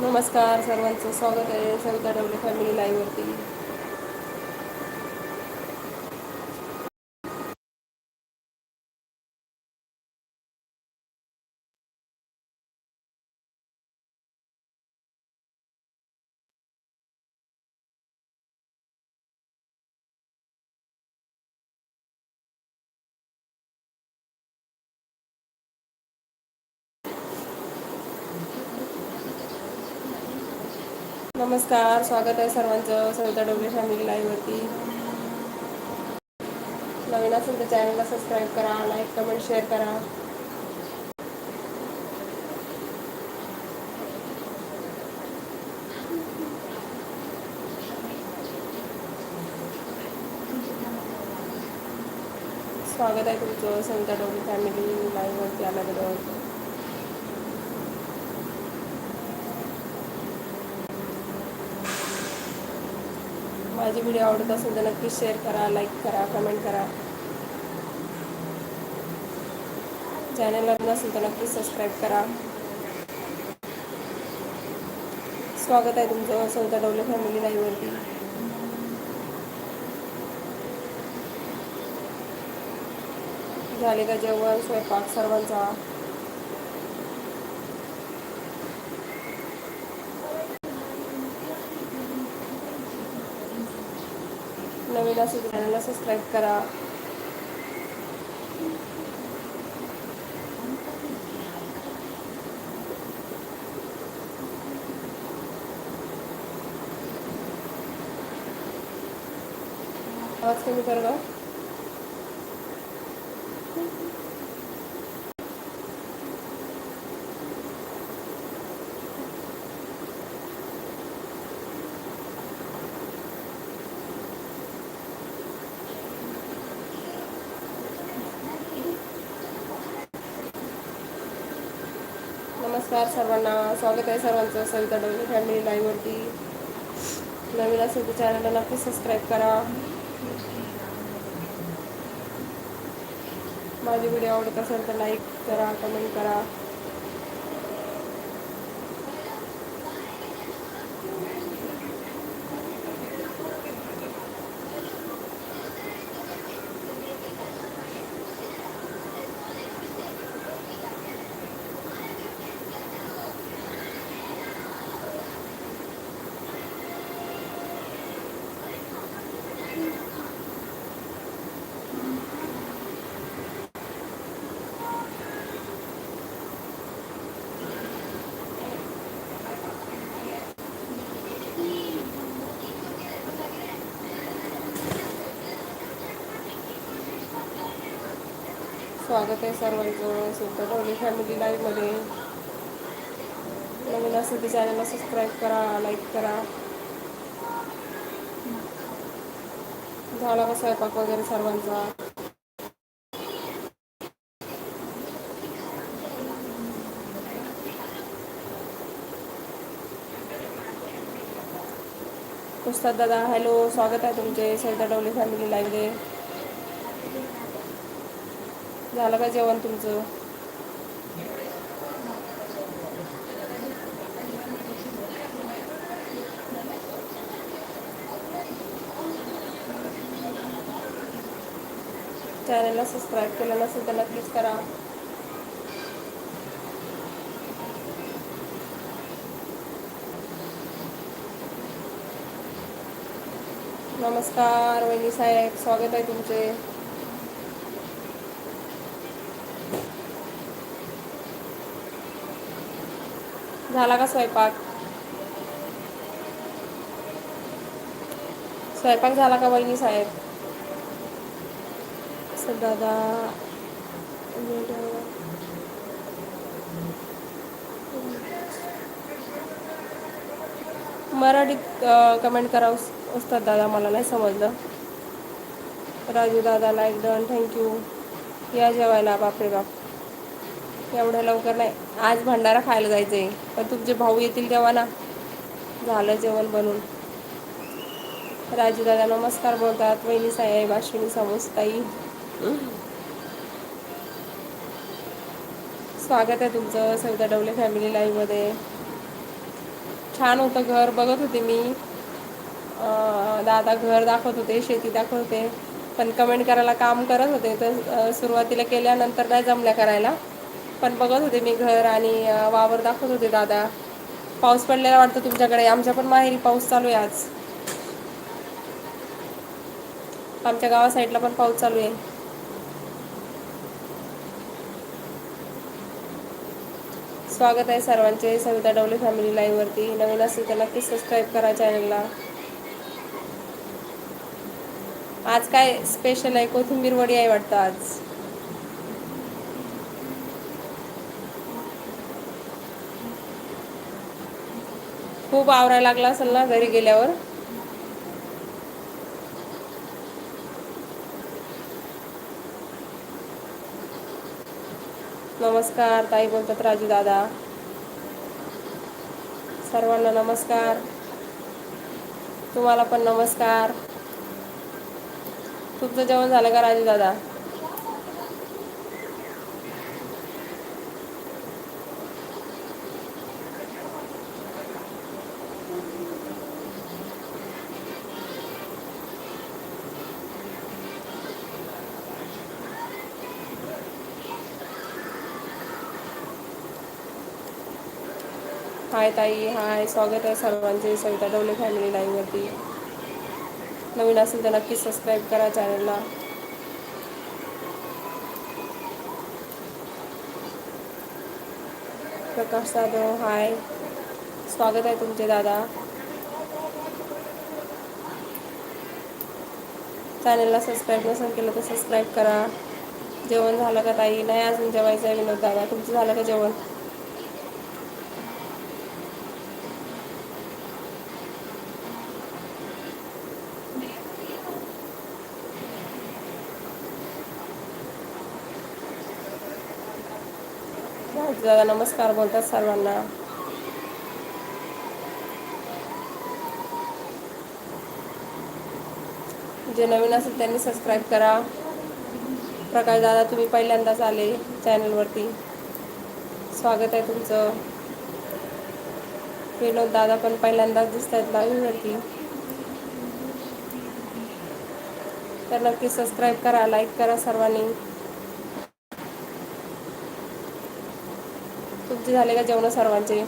नमस्कार सर्वांचं स्वागत आहे सविता डवले फॅमिली लाईव्हवरती नमस्कार स्वागत आहे सर्वांचं सविता डोबळे फॅमिली लाईव्हवरती नवीन असेल तर चॅनलला सबस्क्राईब करा लाईक कमेंट शेअर करा. स्वागत आहे तुमचं सविता डोबळे फॅमिली लाईव्हवरती आल्याबरोबर. माझी व्हिडिओ आवडत असेल तर नक्कीच शेअर करा लाईक करा कमेंट करा. चॅनलला नसेल तर नक्कीच सबस्क्राईब करा. स्वागत आहे तुमचं सौदा डवले फॅमिली लाईव्हवरती झाले का जेवण? स्वयंपाक सर्वांचा? नवीन असेल चॅनलला सबस्क्राईब करा आवाज कमी कर नमस्कार सर्वांना. स्वागत आहे सर्वांचं सविता डोली फॅमिली लाईव्हवरती. नवीन असेल तर चॅनलला नक्की सबस्क्राईब करा. माझी व्हिडिओ आवडत असेल तर लाईक करा कमेंट करा. स्वागत आहे सर्वांचं. सविता डोली फॅमिली लाईव्हमध्ये नवीन असेल तर चॅनलला सबस्क्राईब करा लाईक करा. झाला का स्वयंपाक वगैरे सर्वांचा? उस्ताद दादा हॅलो स्वागत आहे तुमचे. सैदा डवले फॅमिली लाईव्हमध्ये झालं का जेवण तुमचं? चॅनलला सबस्क्राईब केलं नसेल तर नक्कीच करा. नमस्कार वहिनी साहेब स्वागत आहे तुमचे. झाला का स्वयंपाक? स्वयंपाक झाला का वहिनी साहेब? सर दादा मराठीत कमेंट करा असतात उस्ताद दादा मला नाही समजलं. राजू दादा एकदम थँक्यू या जेवायला बापरे बाप. एवढ्या लवकर नाही. आज भंडारा खायला जायचं आहे पण तुमचे भाऊ येतील तेव्हा ना. झालं जेवण बनून राजू दादा नमस्कार बोलतात. वहिनी साहेब अश्विनी समजताई स्वागत आहे तुमचं सविता डवले फॅमिली लाईव्हमध्ये छान होतं घर. बघत होते मी. दादा घर दाखवत होते शेती दाखवत होते. पण कमेंट करायला काम करत होते. तर सुरुवातीला केल्यानंतर नाही जमल्या करायला. पण बघत होते मी घर आणि वावर दाखवत होते दादा. पाऊस पडलेला वाटतं तुमच्याकडे. आमच्या पण माहेरी पाऊस चालू आहे आज. आमच्या गावा साईडला पण पाऊस चालू आहे. स्वागत आहे सर्वांचे सविता डवले फॅमिली लाईव्ह वरती. नवीन असेल तर नक्कीच सबस्क्राईब करा चॅनलला. आज काय स्पेशल आहे? कोथिंबीर वडी आहे वाटतं आज. खूप आवरायला लागला असेल ना घरी गेल्यावर? नमस्कार ताई बोलतात राजू दादा. सर्वांना नमस्कार. तुम्हाला पण नमस्कार. तुमचं जेवण झालं का राजू दादा? हाय ताई हाय स्वागत आहे सर्वांचे सविता डवले फॅमिली लाईव्हवरती नवीन असेल तर नक्कीच सबस्क्राईब करा चॅनलला प्रकाश जाधव हाय. स्वागत आहे तुमचे दादा. चॅनलला सबस्क्राईब नसेल केलं तर सबस्क्राईब करा. जेवण झालं का ताई? नाही अजून जेवायचं आहे विनोद दादा. तुमचं झालं का जेवण? नमस्कार बोलतात सर्वांना. जे नवीन असेल त्यांनी सबस्क्राईब करा. प्रकाश दादा तुम्ही पहिल्यांदाच आले चॅनलवरती स्वागत आहे तुमचं. विनोद दादा पण पहिल्यांदाच दिसत आहेत लाईव्हवरती तर नक्की सबस्क्राईब करा लाईक करा सर्वांनी. तुमचे झाले का जेवण सर्वांचे?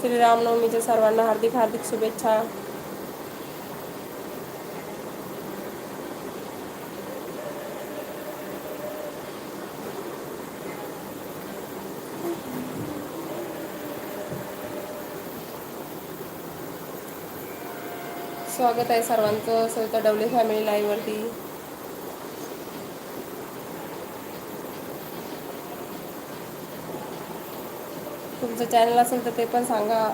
श्रीरामनवमीच्या सर्वांना हार्दिक हार्दिक शुभेच्छा. स्वागत आहे सर्वांचं सविता डवले फॅमिली लाईव्हवरती तुमचं चॅनल असेल तर ते पण सांगा.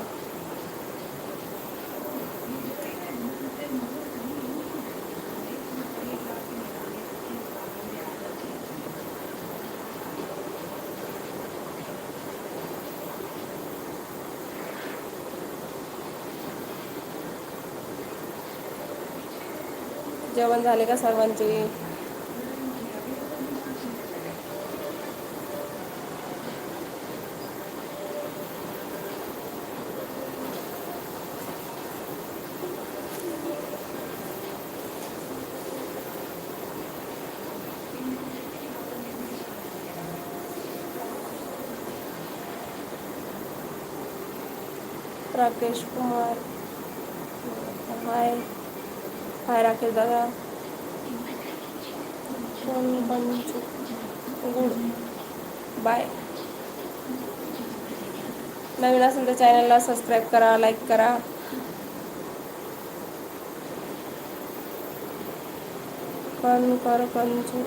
जेवण झाले का सर्वांचे? राकेश कुमार हाय हाय राकेश दादा पंचू गुड बाय नवीन असेल तर चॅनलला सबस्क्राईब करा लाईक करा कन कर कंचू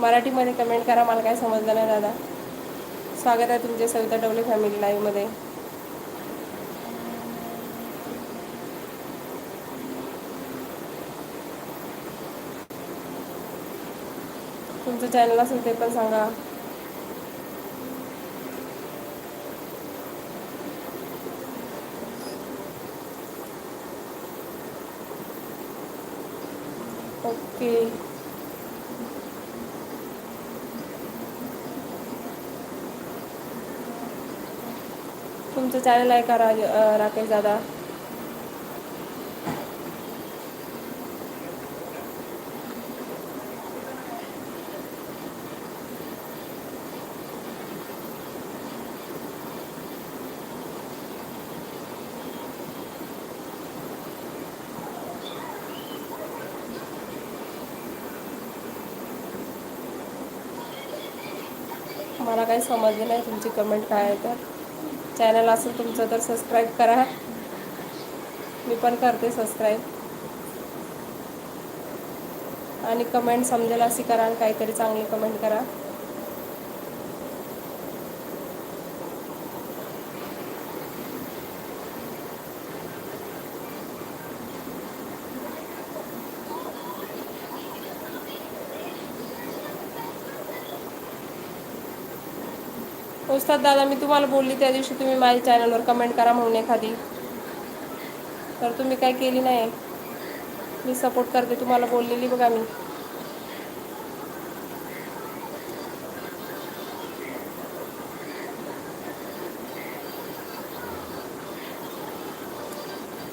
मराठीमध्ये कमेंट करा मला काय समजलं नाही दादा. स्वागत आहे तुमचे सविता डवले फॅमिली लाईव्हमध्ये तुमचं चॅनल असेल ते पण सांगा. ओके तुमचं चॅनल आहे का राज राकेश दादा? मला काही समजलं नाही तुमची कमेंट काय आहे तर. चॅनल असेल तुमचं तर सबस्क्राईब करा. मी पण करते सबस्क्राईब आणि कमेंट समजेल अशी करा आणि काहीतरी चांगली कमेंट करा. असतात दादा मी तुम्हाला बोलली त्या दिवशी तुम्ही माझ्या चॅनलवर कमेंट करा म्हणून एखादी. तर तुम्ही काय केली नाही. मी सपोर्ट करते तुम्हाला बोललेली बघा मी.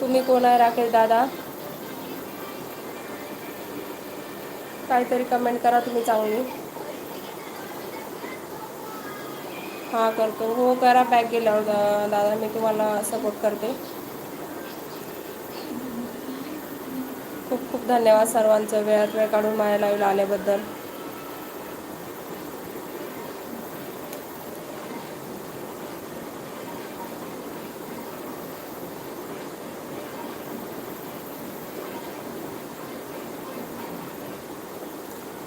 तुम्ही कोण आहे राकेश दादा? काहीतरी कमेंट करा तुम्ही चांगली. हां करतो. हो करा पॅक गेल्यावर दादा मी तुम्हाला सपोर्ट करते. खूप खूप धन्यवाद सर्वांचं. वेळात वेळ काढून माझ्या लाईव्हला आल्याबद्दल.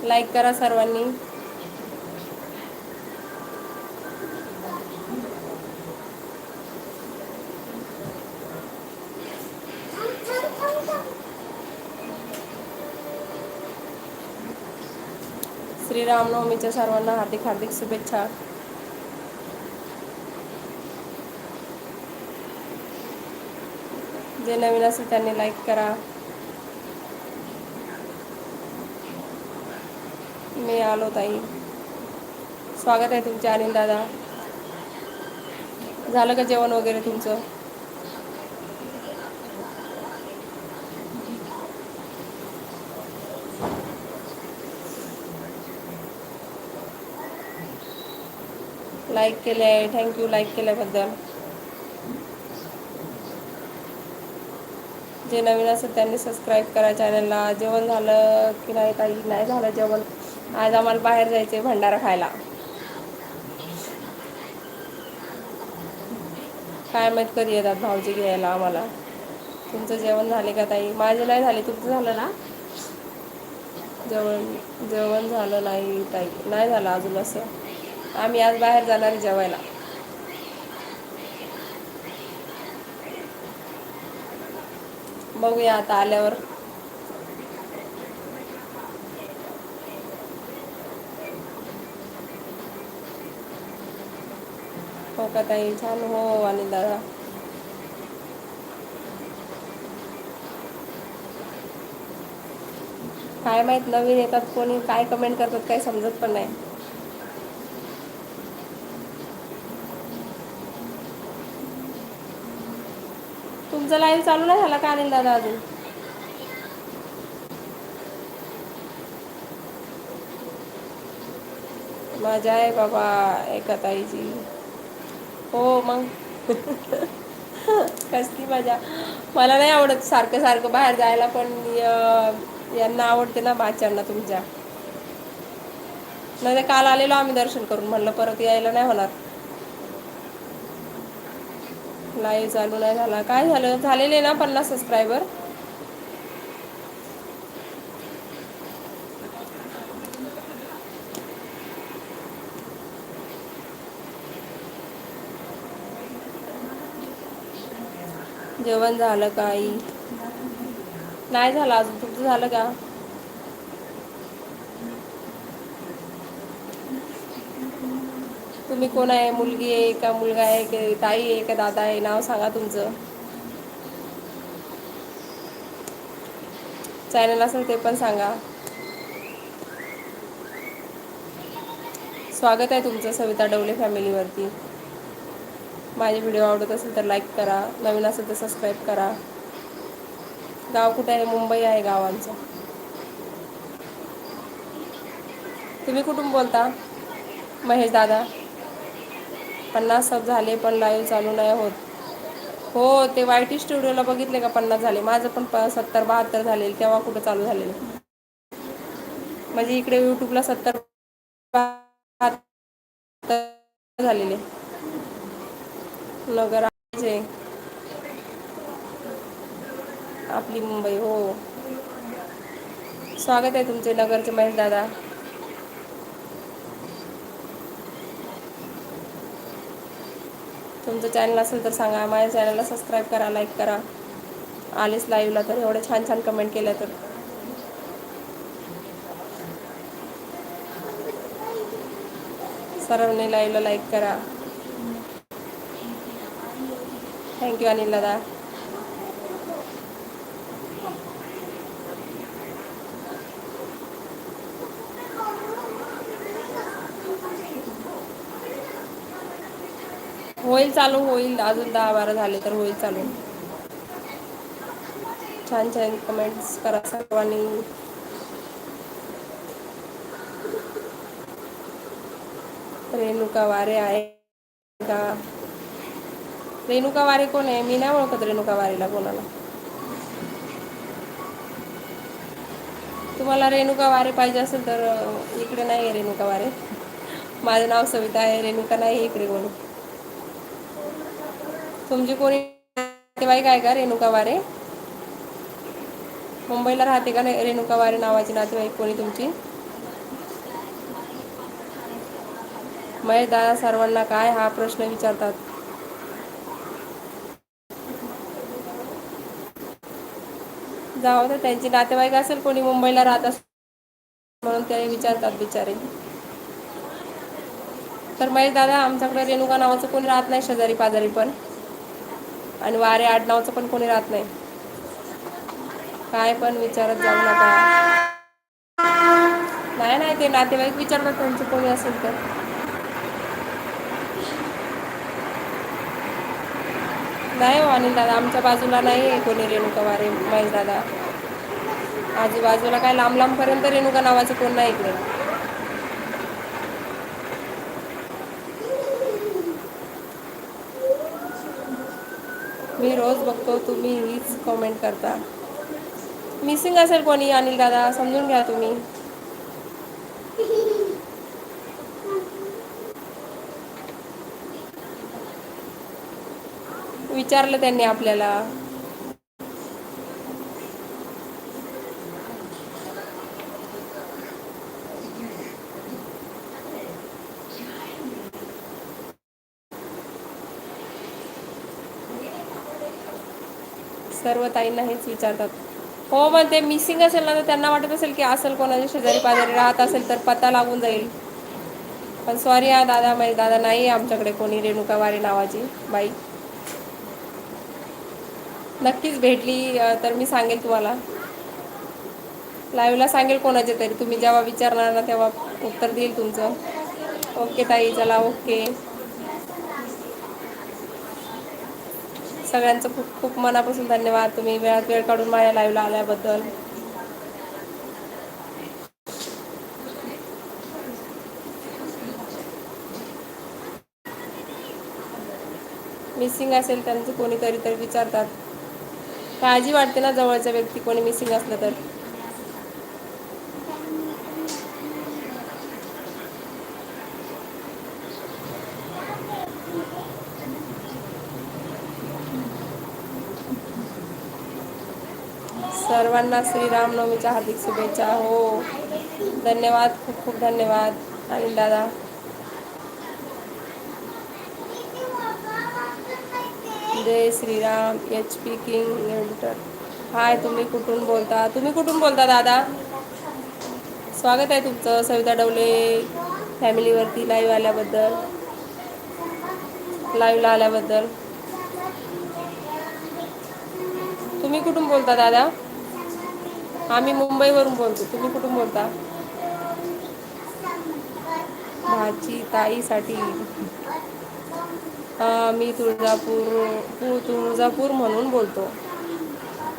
लाईक करा सर्वांनी. श्रीरामनवमीच्या सर्वांना हार्दिक हार्दिक शुभेच्छा. जे नवीन असेल त्यांनी लाईक करा. मी आलो ताई. स्वागत आहे तुमचे अनिल दादा. झालं का जेवण वगैरे तुमचं? लाईक केले आहे थँक्यू लाईक केल्याबद्दल. जे नवीन असेल त्यांनी सबस्क्राईब करा चॅनलला जेवण झालं की नाही काही नाही झालं जेवण. आज आम्हाला बाहेर जायचं आहे भंडारा खायला. काय माहीत कधी येतात भाऊजी घ्यायला आम्हाला. तुमचं जेवण झाले का ताई? माझे नाही झाले तुमचं झालं ना? जेवण जेवण झालं नाही ताई. नाही झालं अजून असं. आम्ही आज बाहेर जाणार आहे जेवायला. बघूया आता आल्यावर. हो का ताई? छान. हो, हो आणि दादा. काय माहीत नवीन येतात कोणी काय कमेंट करतात काही समजत पण नाही. तुमचा लाईव्ह चालू नाही झाला का अनिल दादा अजून? मजा आहे बाबा एका ताईची. हो मग. कसली मजा. मला नाही आवडत सारखं सारखं बाहेर जायला पण यांना आवडते ना बाच्यांना तुमच्या. नाही काल आलेलो आम्ही दर्शन करून म्हणलं परत यायला नाही होणार. लाईव्ह चालू नाही झाला. काय झालं? झालेले ना पन्नास सबस्क्रायबर जेवण झालं काही? नाही झालं अजून. तुमचं झालं का? तुम्ही कोण आहे? मुलगी आहे का मुलगा आहे की? ताई आहे का दादा आहे? नाव सांगा तुमचं. चॅनल असेल ते पण सांगा. स्वागत आहे तुमचं सविता डवले फॅमिलीवरती माझे व्हिडिओ आवडत असेल तर लाईक करा. नवीन असेल तर सबस्क्राईब करा. गाव कुठे आहे? मुंबई आहे गाव आमचं तुम्ही कुठून बोलता? महेश दादा. पन्नास सब झाले पण लाईव्ह चालू नाही होत. हो ते वाय टी स्टुडिओला बघितले का पन्नास झाले? माझं पण सत्तर बहात्तर झाले तेव्हा कुठं चालू झालेलं. म्हणजे इकडे युट्यूबला सत्तर झालेले. नगर आपली मुंबई हो. स्वागत आहे तुमचे नगरचे महेश दादा. तुमचं चॅनल असेल तर सांगा. माझ्या चॅनलला सबस्क्राईब करा लाईक करा. आलेच लाईव्हला तर एवढे छान छान कमेंट केल्या तर. सर्वांनी लाईव्हला लाईक करा. थँक्यू अनिल दादा. होईल चालू होईल. अजून दहा बारा झाले तर होईल चालू. छान छान कमेंट्स करा सर्वांनी. रेणुका वारे आहे का? रेणुका वारे कोण आहे? मी नाही ओळखत रेणुका वारेला कोणाला. तुम्हाला रेणुका वारे पाहिजे असेल तर इकडे नाही आहे रेणुका वारे. माझं नाव सविता आहे रेणुका नाही इकडे कोणी. तुमची कोणी नातेवाईक आहे का रेणुका वारे? मुंबईला राहते का नाही रेणुका वारे नावाची नातेवाईक कोणी तुमची? महेश दादा सर्वांना काय हा प्रश्न विचारतात? जाऊ तर त्यांची नातेवाईक असेल कोणी मुंबईला राहत असेल म्हणून ते विचारतात बिचारे. तर महेश दादा आमच्याकडे रेणुका नावाचं कोणी राहत नाही शेजारी पाजारी पण. आणि वारे आडनावचं पण कोणी राहत नाही. काय पण विचारत जाऊ नका. नाही नाही ते नातेवाईक विचारतात त्यांचं कोणी असेल तर. नाही हो अनिल दादा आमच्या बाजूला नाही आहे कोणी रेणुका वारे महेश दादा. आजूबाजूला काय लांब लांबपर्यंत रेणुका नावाचं कोण नाही इकडे मी शकतो तुम्ही हीच कॉमेंट करता. मिसिंग असेल कोणी अनिल दादा समजून घ्या तुम्ही. विचारलं त्यांनी आपल्याला. सर्व ताईंना हेच विचारतात. हो मग ते मिसिंग असेल ना तर त्यांना वाटत असेल की असेल कोणाच्या शेजारी पाजारी राहत असेल तर पत्ता लागून जाईल. पण सॉरी हा दादा म्हणजे दादा नाही आमच्याकडे कोणी रेणुका वारे नावाची बाई. नक्कीच भेटली तर मी सांगेल तुम्हाला. लाईव्हला सांगेल कोणाचे तरी तुम्ही जेव्हा विचारणार ना तेव्हा उत्तर देईल तुमचं. ओके ताई चला ओके. सगळ्यांचं खूप खूप मनापासून धन्यवाद. तुम्ही वेळात वेळ काढून माझ्या लाईव्हला आल्याबद्दल. मिसिंग असेल त्यांचं कोणीतरी तरी विचारतात. काळजी वाटते ना जवळचा व्यक्ती कोणी मिसिंग असलं तर? सर्वांना श्रीरामनवमीच्या हार्दिक शुभेच्छा. हो. धन्यवाद. खूप खूप धन्यवाद. अनिल दादा? जय Shriram. H P king editor hi तुम्ही कुठून बोलता? तुम्ही कुठून बोलता दादा? स्वागत आहे तुमचं सविता डवले फॅमिलीवरती लाईव्ह आल्याबद्दल. लाईव्हला आल्याबद्दल. तुम्ही कुठून बोलता दादा? आम्ही मुंबईवरून बोलतो. तुम्ही कुठून बोलता? भाजी ताईसाठी. मी तुळजापूर तुळजापूर म्हणून बोलतो.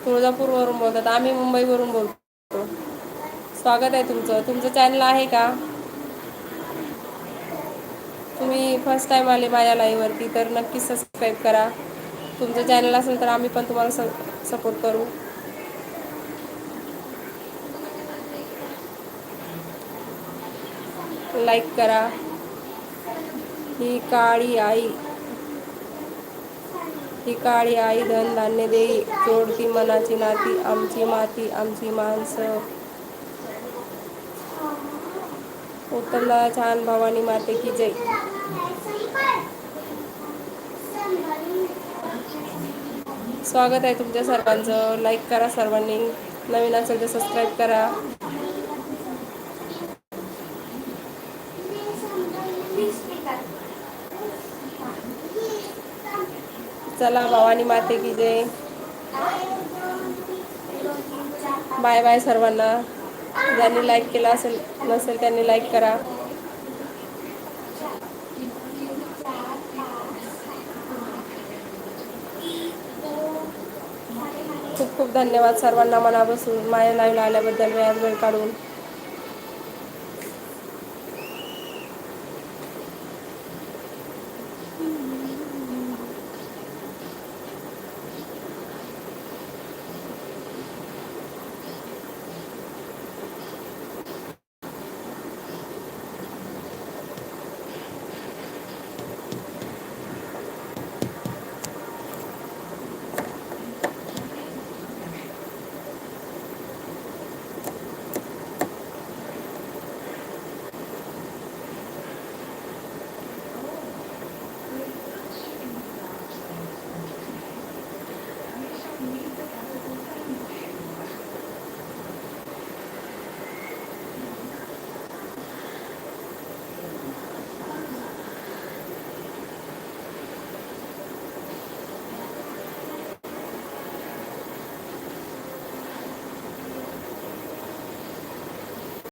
तुळजापूरवरून बोलतात. आम्ही मुंबईवरून बोलतो. स्वागत आहे तुमचं. तुमचं चॅनल आहे का? तुम्ही फर्स्ट टाईम आले माझ्या लाईव्हवरती तर नक्कीच सबस्क्राईब करा. तुमचं चॅनल असेल तर आम्ही पण तुम्हाला स सपोर्ट करू. लाईक करा. ही काळी आई ही काळी आई धन धान्य देई जोडती मनाची नाती आमची माती आमची माणसं. उत्तम छान भवानी माते की जय. स्वागत आहे तुमच्या सर्वांचं. लाईक करा सर्वांनी. नवीन असेल तर सबस्क्राईब करा. चला भवानी माते की जय. बाय बाय सर्वांना. ज्यांनी लाईक केला असेल नसेल त्यांनी लाईक करा. खूप खूप धन्यवाद सर्वांना मनापासून. माझ्या लाईव्हला आल्याबद्दल वेळात वेळ काढून.